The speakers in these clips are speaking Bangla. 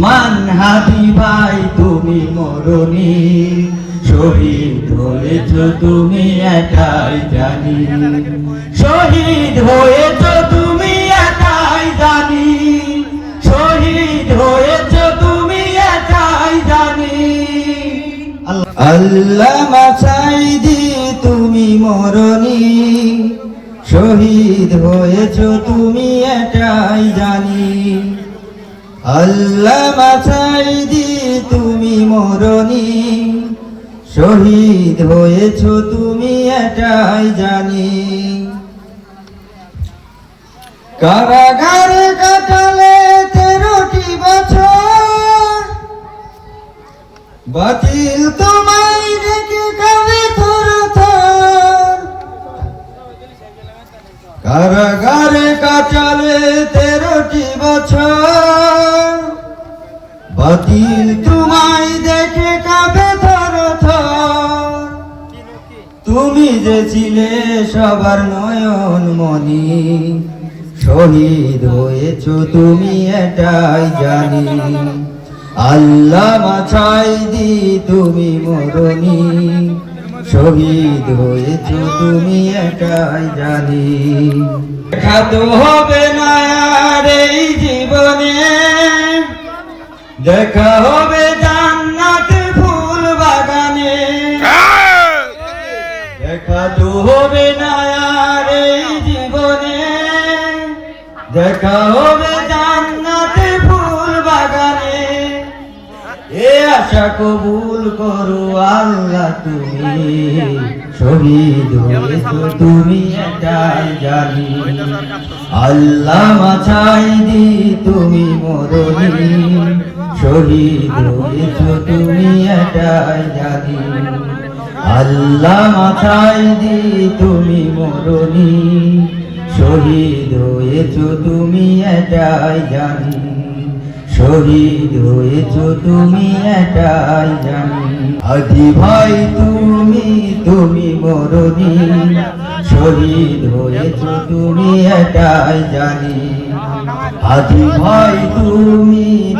উসমান হাদি ভাই, তুমি মরণি। শহীদ হয়েছ তুমি একাই জানি। শহীদ হয়েছ তুমি একাই জানি। শহীদ হয়েছ তুমি একাই জানি। আল্লাহ মাসাইদি তুমি মরণি। শহীদ হয়েছ তুমি এটাই জানি। আল্লাহ মাসাইদি তুমি মরণি। শহীদ হয়েছ তুমি এটাই জানি। কারাগারে কাটালে তেরোটি বছর। বাতিল তোমায় দেখে কাবে থর। কারাগারে কাটালে তেরোটি বছর। বাতিল তোমায় দেখে কাবে থর তুমি যে ছিলে সবার নয়ন মনি শহীদ হয়েছ তুমি এটাই জানি। আল্লাহ মাছাই দি তুমি মরণি, শহীদ হয়েছ তুমি এটাই জানি। খাত হবে না দেখা হবে জান্নাত ফুল বাগানে। দেখা তো হবে না আর এই জীবনে। দেখা হবে জান্নাতে ফুল বাগানে। এ আশা কবুল করো আল্লাহ তুমি। শহীদ হয়েছ তুমি এটাই জানি। আল্লাহ মাছাই দি তুমি মরণি। শহীদ তুমি এটাই জানি আল্লাহ মাথায় দি তুমি মরণি। শহীদ হয়েছ তুমি এটাই জানি। শহীদ হয়েছ তুমি এটাই জানি। আদি ভাই, তুমি তুমি মরণি। শহীদ হয়েছ তুমি এটাই জানি। আদি ভাই, তুমি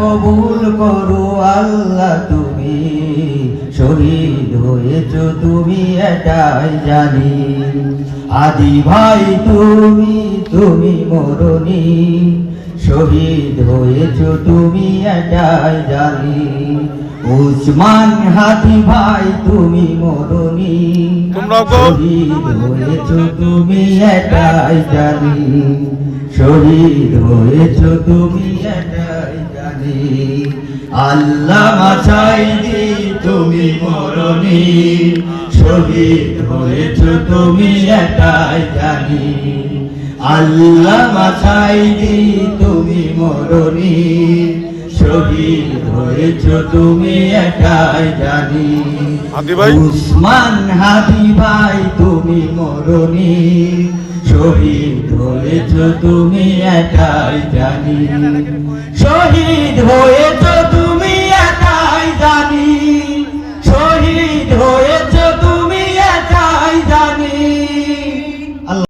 কবুল করো আল্লাহ তুমি শহীদ হয়েছ তুমি এটাই জানি। আদি ভাই তুমি তুমি মরণি শহীদ হয়েছ তুমি এটাই জানি। উসমান হাদি ভাই তুমি মরণি শহীদ হয়েছ তুমি এটাই জানি। শহীদ হয়েছ তুমি এটাই জানি আল্লাহ মাছাই দি তুমি মরণি শহীদ হয়েছ তুমি এটাই জানি আল্লাহ মাছাই দি তুমি মরণি শহীদ হয়েছ তুমি এটাই জানি? উসমান হাদি ভাই তুমি মরণি শহীদ হয়েছ তুমি একাই জানি। শহীদ হয়েছ তুমি